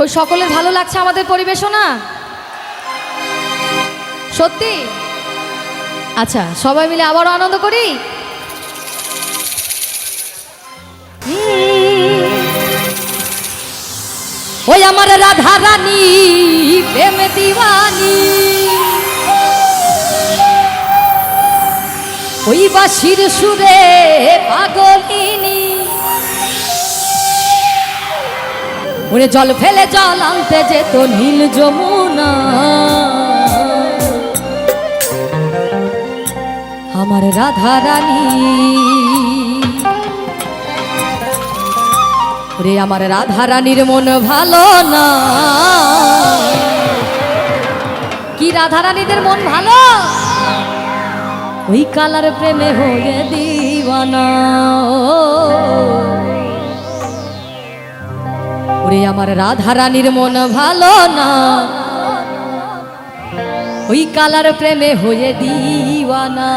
কই, সকলের ভালো লাগছে আমাদের পরিবেশনা সত্যি? আচ্ছা সবাই মিলে আবারও আনন্দ করি? ওই আমার রাধা রানী, প্রেম দিওয়ানি। ওই বাসির সুরে পাগলিনী। ওরে জল ফেলে জল আনতে যেত নীল যমুনা। আমার রাধা রানী রে আমার রাধা রানীর মন ভালো না। কি রাধা রানীদের মন ভালো? ওই কালার প্রেমে হয়ে দিওয়ানা ওরে আমার রাধা রানীর মন ভালো না। ওই কালার প্রেমে হয়ে দিওয়ানা।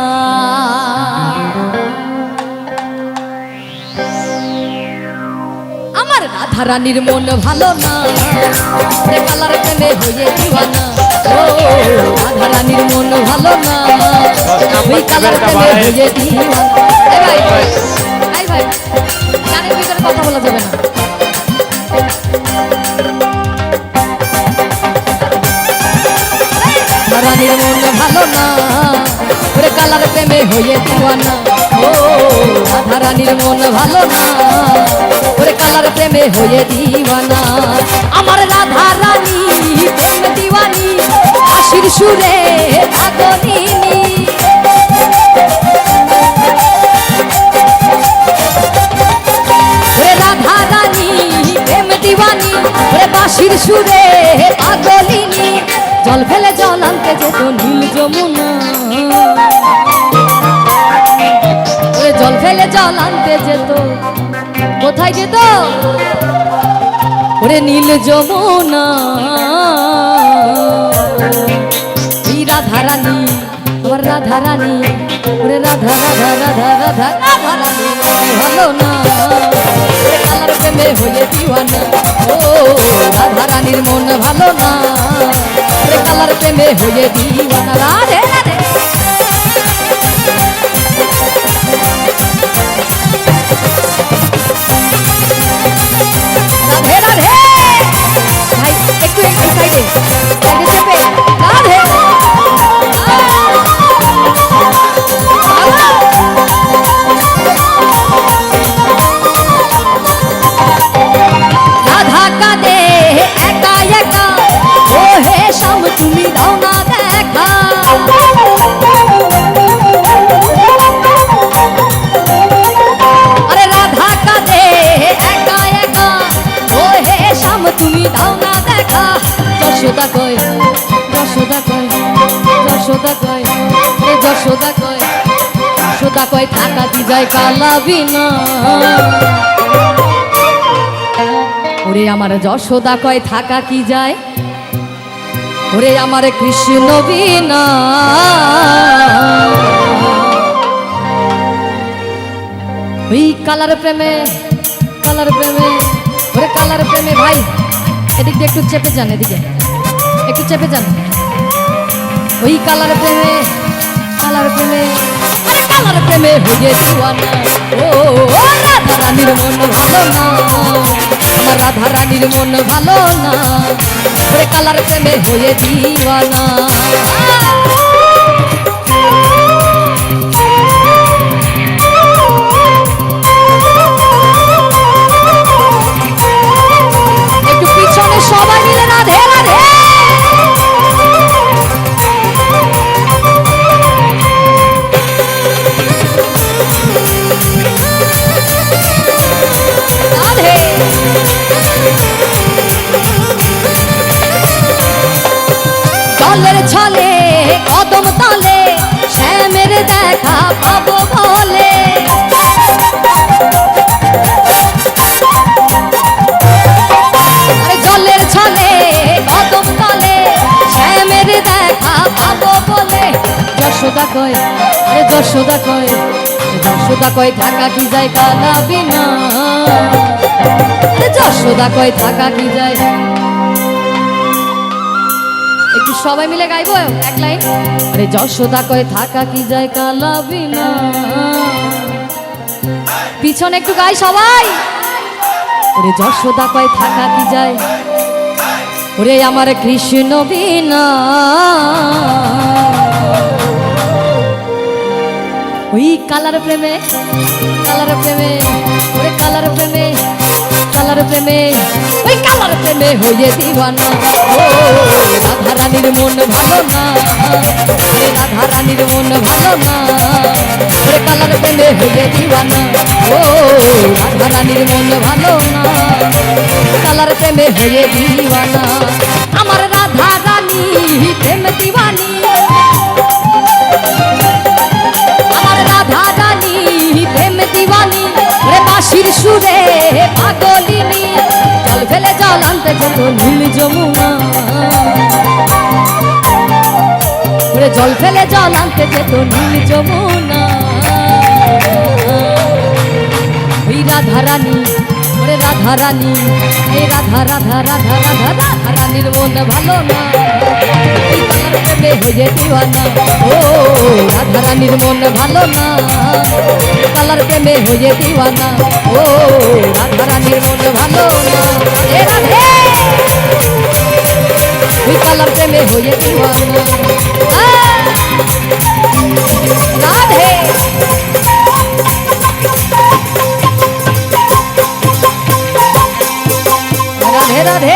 আমার রাধা রানীর মন ভালো না। কালার প্রেমে হয়ে দিওয়ানা। রাধা রানীর মন ভালো না। ওই কালার প্রেমে হয়ে দিওয়ানা। ভাই ভাই কথা বলা যাবে না। রানীর মন ভালো না। কালার প্রেমে হয়ে দিওয়ানা। ও, রাধা রানীর মন ভালো না। কালার প্রেমে হয়ে দিওয়ানা। আমার রাধা রানী, প্রেম দিওয়ানি আশির সুরে রাধা রানী, প্রেম দিওয়ানি সুরে জল ফেলে জল আনতে যেত নীল যমুনা। জল ফেলে জল আনতে যেত। কোথায় যেত? ওরে নীল যমুনা। এই রাধা রানী তোমার রাধা রানী ওরে রাধা রাধা রাধা রাধা ভালো না। কালার প্রেমে হয়ে দিওয়ানা। ও রাধা রানীর মন ভালো না। কালার প্রেমে হয়ে দিওয়ানা। রাধে রাধে যশোদা কয় থাকা দি যায় কালাবি না ওরে আমার যশোদা কয় থাকা কি যায়? ওরে আমার কৃষ্ণ বিনা। ওই কালার প্রেমে কালার প্রেমে, ওরে কালার প্রেমে ভাই, এদিক দিয়ে একটু চেপে যান এদিকে। একটু চেপে যান। ওই কালার প্রেমে কালার প্রেমে। আরে কালার প্রেমে হয়ে দিওয়ানা ও ও রাধা রানীর মন ভালো না আমার রাধা রানীর মন ভালো না ওরে কালার প্রেমে হয়ে দিওয়ানা কদম তলে শ্যামের দেখা পাবো বলে। জলের ছলে কদম তলে শ্যামের দেখা পাবো বলে। যশোদা কয় যশোদা কয় যশোদা কয় থাকা কি যায় কালা বিনা যশোদা কয় থাকা কি যায় সবাই মিলে গাইবো, এক লাইন। আরে যশোদা কয় থাকা কি যায় কালা বিনা? পিছনে একটু গাই সবাই। ওরে যশোদা কয় থাকা কি যায়? ওরে আমার কৃষ্ণ বিনা। ওই কালার প্রেমে কালার প্রেমে, ওরে কালার প্রেমে। কালার প্রেমে, ওই কালার প্রেমে হয়ে দিওয়ানা। ও রাধা রানীর মন ভালো না। রাধা রানীর মন ভালো না। ওরে কালার প্রেমে হয়ে দিওয়ানা। ও রাধা রানীর মন ভালো না। কালার প্রেমে হয়ে দিওয়ানা। আমার রাধা রানী প্রেম দিওয়ানি। আমার রে বাঁশির সুরে ফেলে আনতে যেত নীল যমুনা। ওরে জল ফেলে জল আনতে যেত নীল যমুনা। ওই রাধা রানী ওরে রাধা রানী এই রাধা রাধা রাধা রাধা রাধা রানীর মন ভালো না। হয়ে দিওয়ানা। ও রাধা রানীর মন ভালো না। কালার প্রেমে হয়ে দিওয়ানা। ও রাধা রানীর মন that